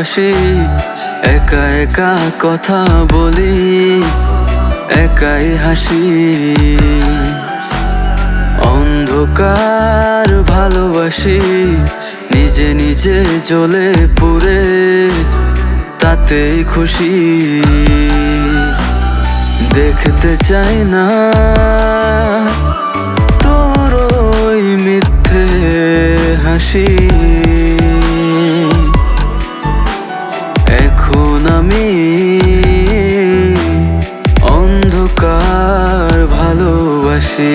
হাসি একা একা কথা বলি, একাই হাসি। অন্ধকার ভালোবাসি, নিজে নিজে জ্বলে পুরে তাতেই খুশি। দেখতে চাই না তোর মিথ্যে হাসি। ভালোবাসি।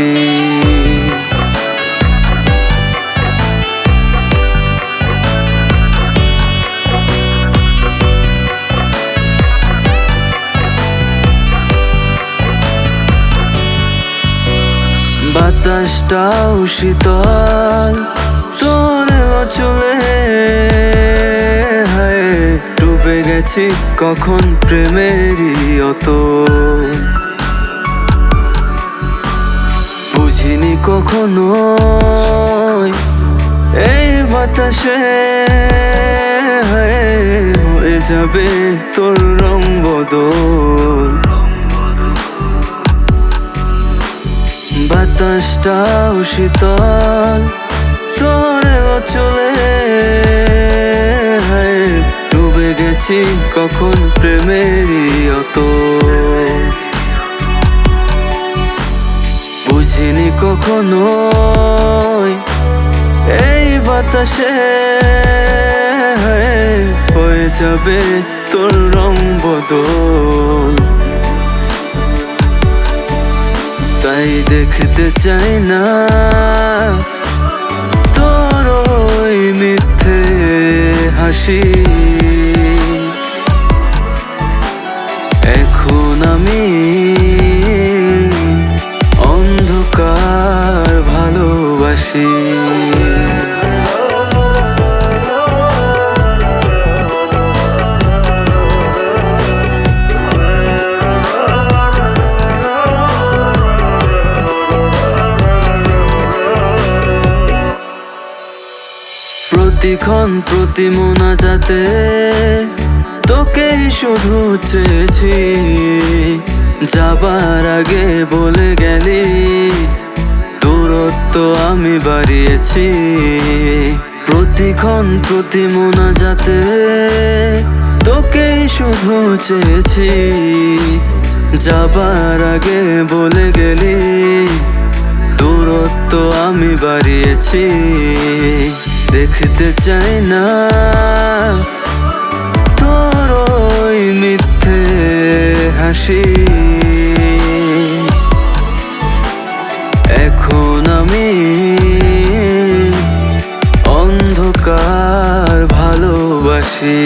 বাতাসটাও শীতল তোর চলে হায় ডুবে গেছি কখন প্রেমেরই অত। কখনো। এই বাতাসে হায় যাবে তোর রং বদল। বাতাসটাও শীতল তোরে চলে ডুবে গেছি কখন প্রেমেরই অত বুঝিনি কখনো এই বাতাসে হায় যাবে তোর রং বদল। তাই দেখতে চাই না তোর ওই মিথ্যে হাসি। ভালোবাসি প্রতিক্ষণ প্রতি মোনাজাতে তোকেই শুধু চেয়েছি যাবার আগে বলে গেলি। দূরত্ব আমি বাড়িয়েছি। প্রতিক্ষণ প্রতি মোনা যাতে তোকেই শুধু চেয়েছি। যাবার আগে বলে গেলি, দূরত্ব আমি বাড়িয়েছি। দেখতে চাই না এখন আমি। অন্ধকার ভালোবাসি।